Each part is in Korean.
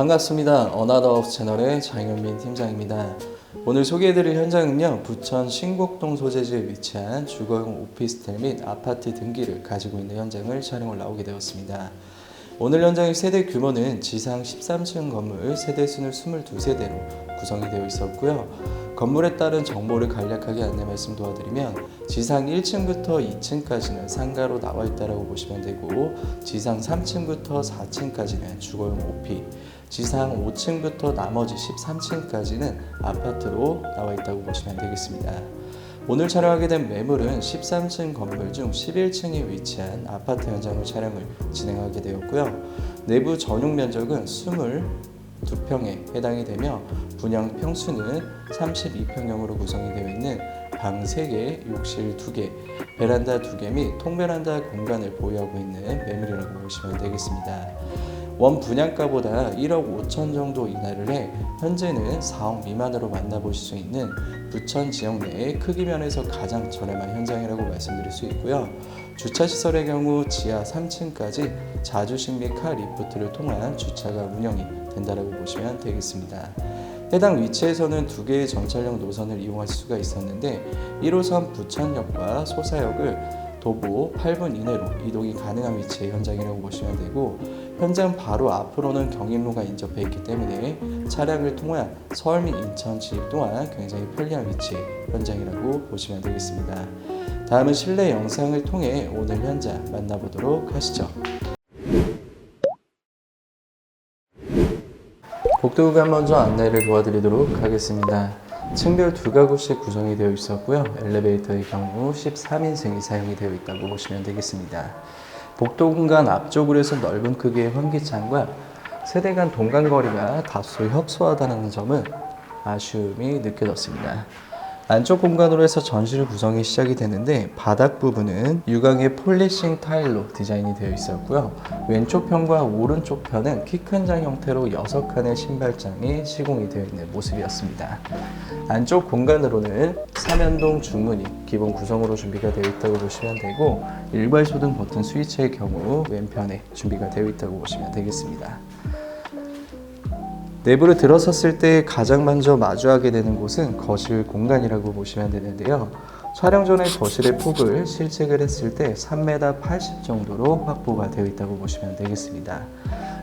반갑습니다. 어나더하우스 채널의 장현민 팀장입니다. 오늘 소개해드릴 현장은요, 부천 신곡동 소재지에 위치한 주거용 오피스텔 및 아파트 등기를 가지고 있는 현장을 촬영을 나오게 되었습니다. 오늘 현장의 세대 규모는 지상 13층 건물 세대 수는 22세대로 구성이 되어 있었고요. 건물에 따른 정보를 간략하게 안내 말씀 도와드리면 지상 1층부터 2층까지는 상가로 나와 있다고 보시면 되고 지상 3층부터 4층까지는 주거용 오피 지상 5층부터 나머지 13층까지는 아파트로 나와 있다고 보시면 되겠습니다. 오늘 촬영하게 된 매물은 13층 건물 중 11층에 위치한 아파트 현장을 촬영을 진행하게 되었고요. 내부 전용 면적은 22평에 해당이 되며 분양 평수는 32평형으로 구성이 되어 있는 방 3개, 욕실 2개, 베란다 2개 및 통베란다 공간을 보유하고 있는 매물이라고 보시면 되겠습니다. 원 분양가보다 1억 5천 정도 인하를 해 현재는 4억 미만으로 만나보실 수 있는 부천 지역 내의 크기 면에서 가장 저렴한 현장이라고 말씀드릴 수 있고요. 주차 시설의 경우 지하 3층까지 자주식 및 카 리프트를 통한 주차가 운영이 된다고 보시면 되겠습니다. 해당 위치에서는 두 개의 전철역 노선을 이용하실 수가 있었는데 1호선 부천역과 소사역을 도보 8분 이내로 이동이 가능한 위치의 현장이라고 보시면 되고 현장 바로 앞으로는 경인로가 인접해 있기 때문에 차량을 통한 서울 및 인천 진입 또한 굉장히 편리한 위치의 현장이라고 보시면 되겠습니다. 다음은 실내 영상을 통해 오늘 현장 만나보도록 하시죠. 복도구간 먼저 안내를 도와드리도록 하겠습니다. 층별 두 가구씩 구성이 되어 있었고요. 엘리베이터의 경우 13인승이 사용이 되어 있다고 보시면 되겠습니다. 복도 공간 앞쪽으로 해서 넓은 크기의 환기창과 세대 간 동간 거리가 다소 협소하다는 점은 아쉬움이 느껴졌습니다. 안쪽 공간으로 해서 전실 구성이 시작이 되는데 바닥 부분은 유광의 폴리싱 타일로 디자인이 되어 있었고요. 왼쪽 편과 오른쪽 편은 키 큰 장 형태로 6칸의 신발장이 시공이 되어 있는 모습이었습니다. 안쪽 공간으로는 삼연동 중문이 기본 구성으로 준비가 되어 있다고 보시면 되고 일괄 소등 버튼 스위치의 경우 왼편에 준비가 되어 있다고 보시면 되겠습니다. 내부를 들어섰을 때 가장 먼저 마주하게 되는 곳은 거실 공간이라고 보시면 되는데요. 촬영 전에 거실의 폭을 실측을 했을 때 3m 80 정도로 확보가 되어 있다고 보시면 되겠습니다.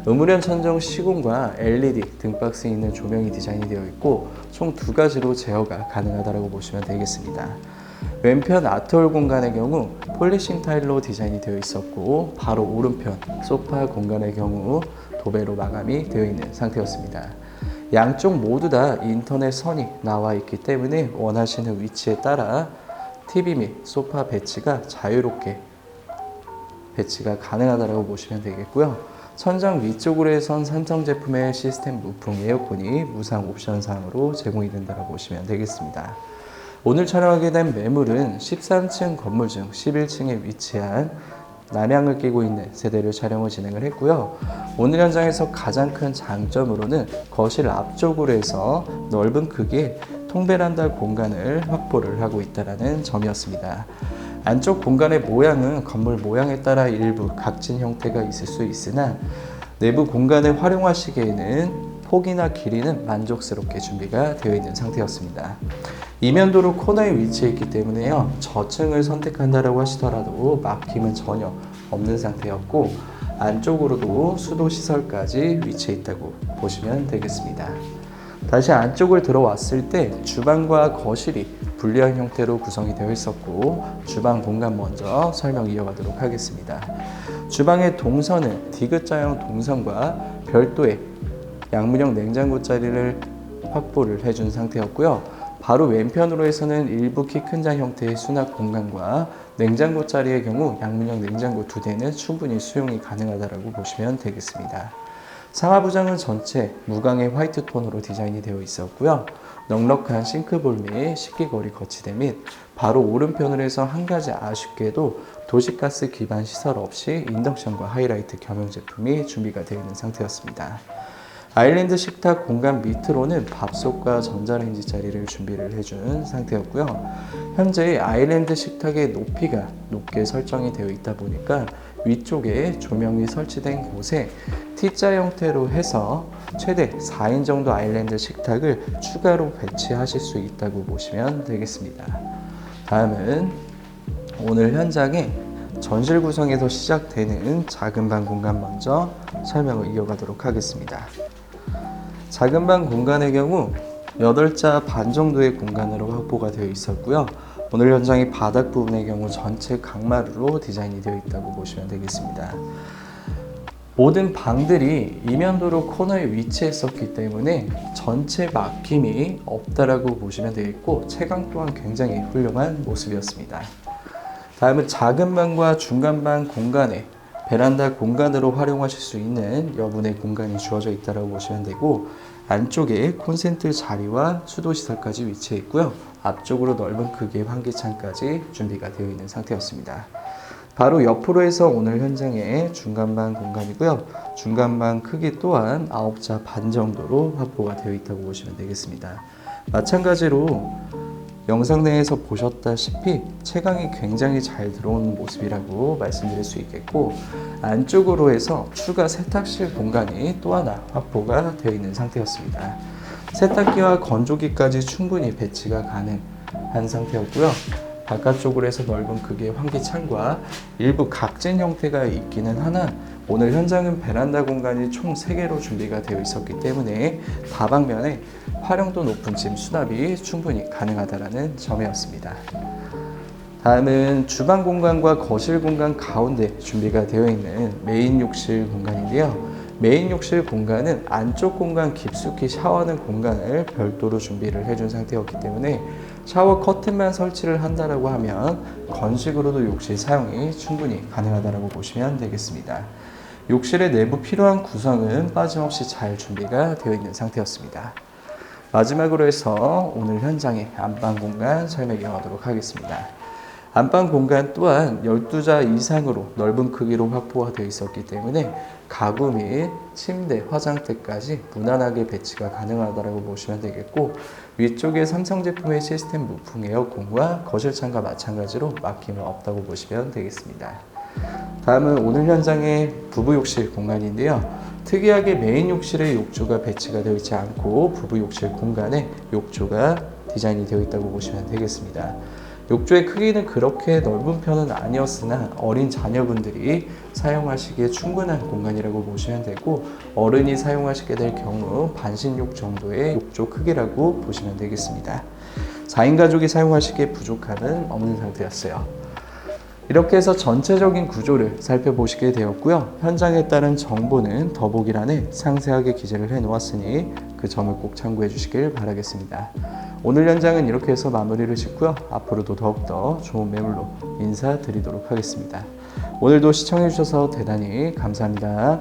음우련 천정 시공과 LED 등박스에 있는 조명이 디자인이 되어 있고 총 두 가지로 제어가 가능하다고 보시면 되겠습니다. 왼편 아트홀 공간의 경우 폴리싱 타일로 디자인이 되어 있었고 바로 오른편 소파 공간의 경우 도배로 마감이 되어 있는 상태였습니다. 양쪽 모두 다 인터넷 선이 나와 있기 때문에 원하시는 위치에 따라 TV 및 소파 배치가 자유롭게 배치가 가능하다고 보시면 되겠고요. 천장 위쪽으로 해선 삼성 제품의 시스템 무풍 에어컨이 무상 옵션 사항으로 제공이 된다고 보시면 되겠습니다. 오늘 촬영하게 된 매물은 13층 건물 중 11층에 위치한 남향을 끼고 있는 세대를 촬영을 진행을 했고요. 오늘 현장에서 가장 큰 장점으로는 거실 앞쪽으로 해서 넓은 크기의 통베란다 공간을 확보를 하고 있다는 점이었습니다. 안쪽 공간의 모양은 건물 모양에 따라 일부 각진 형태가 있을 수 있으나 내부 공간을 활용하시기에는 폭이나 길이는 만족스럽게 준비가 되어 있는 상태였습니다. 이면도로 코너에 위치해 있기 때문에요. 저층을 선택한다라고 하시더라도 막힘은 전혀 없는 상태였고 안쪽으로도 수도 시설까지 위치해 있다고 보시면 되겠습니다. 다시 안쪽을 들어왔을 때 주방과 거실이 분리한 형태로 구성이 되어 있었고 주방 공간 먼저 설명 이어가도록 하겠습니다. 주방의 동선은 디귿자형 동선과 별도의 양문형 냉장고 자리를 확보를 해준 상태였고요. 바로 왼편으로 해서는 일부 키 큰 장 형태의 수납 공간과 냉장고 자리의 경우 양문형 냉장고 두 대는 충분히 수용이 가능하다고 보시면 되겠습니다. 상하부장은 전체 무광의 화이트 톤으로 디자인이 되어 있었고요. 넉넉한 싱크볼 및 식기거리 거치대 및 바로 오른편으로 해서 한 가지 아쉽게도 도시가스 기반 시설 없이 인덕션과 하이라이트 겸용 제품이 준비가 되어 있는 상태였습니다. 아일랜드 식탁 공간 밑으로는 밥솥과 전자레인지 자리를 준비를 해준 상태였고요. 현재 아일랜드 식탁의 높이가 높게 설정이 되어 있다 보니까 위쪽에 조명이 설치된 곳에 T자 형태로 해서 최대 4인 정도 아일랜드 식탁을 추가로 배치하실 수 있다고 보시면 되겠습니다. 다음은 오늘 현장에 전실 구성에서 시작되는 작은 방 공간 먼저 설명을 이어가도록 하겠습니다. 작은 방 공간의 경우 8자 반 정도의 공간으로 확보가 되어 있었고요. 오늘 현장의 바닥 부분의 경우 전체 강마루로 디자인이 되어 있다고 보시면 되겠습니다. 모든 방들이 이면도로 코너에 위치했었기 때문에 전체 막힘이 없다라고 보시면 되겠고 채광 또한 굉장히 훌륭한 모습이었습니다. 다음은 작은 방과 중간 방 공간에 베란다 공간으로 활용하실 수 있는 여분의 공간이 주어져 있다고 보시면 되고 안쪽에 콘센트 자리와 수도 시설까지 위치해 있고요. 앞쪽으로 넓은 크기의 환기창까지 준비가 되어 있는 상태였습니다. 바로 옆으로 해서 오늘 현장의 중간방 공간이고요. 중간방 크기 또한 9자 반 정도로 확보가 되어 있다고 보시면 되겠습니다. 마찬가지로 영상 내에서 보셨다시피 채광이 굉장히 잘 들어오는 모습이라고 말씀드릴 수 있겠고 안쪽으로 해서 추가 세탁실 공간이 또 하나 확보가 되어 있는 상태였습니다. 세탁기와 건조기까지 충분히 배치가 가능한 상태였고요. 바깥쪽으로 해서 넓은 크기의 환기창과 일부 각진 형태가 있기는 하나 오늘 현장은 베란다 공간이 총 3개로 준비가 되어 있었기 때문에 다방면에 활용도 높은 짐 수납이 충분히 가능하다는 점이었습니다. 다음은 주방 공간과 거실 공간 가운데 준비가 되어 있는 메인 욕실 공간인데요. 메인 욕실 공간은 안쪽 공간 깊숙이 샤워하는 공간을 별도로 준비를 해준 상태였기 때문에 샤워 커튼만 설치를 한다라고 하면 건식으로도 욕실 사용이 충분히 가능하다라고 보시면 되겠습니다. 욕실의 내부 필요한 구성은 빠짐없이 잘 준비가 되어 있는 상태였습니다. 마지막으로 해서 오늘 현장의 안방 공간 설명 이어가도록 하겠습니다. 안방 공간 또한 12자 이상으로 넓은 크기로 확보가 되어 있었기 때문에 가구 및 침대, 화장대까지 무난하게 배치가 가능하다고 보시면 되겠고 위쪽에 삼성 제품의 시스템 무풍 에어컨과 거실 창과 마찬가지로 막힘은 없다고 보시면 되겠습니다. 다음은 오늘 현장의 부부 욕실 공간인데요. 특이하게 메인 욕실에 욕조가 배치가 되어 있지 않고 부부 욕실 공간에 욕조가 디자인이 되어 있다고 보시면 되겠습니다. 욕조의 크기는 그렇게 넓은 편은 아니었으나 어린 자녀분들이 사용하시기에 충분한 공간이라고 보시면 되고 어른이 사용하시게 될 경우 반신욕 정도의 욕조 크기라고 보시면 되겠습니다. 4인 가족이 사용하시기에 부족함은 없는 상태였어요. 이렇게 해서 전체적인 구조를 살펴보시게 되었고요. 현장에 따른 정보는 더보기란에 상세하게 기재를 해 놓았으니 그 점을 꼭 참고해 주시길 바라겠습니다. 오늘 현장은 이렇게 해서 마무리를 짓고요. 앞으로도 더욱더 좋은 매물로 인사드리도록 하겠습니다. 오늘도 시청해 주셔서 대단히 감사합니다.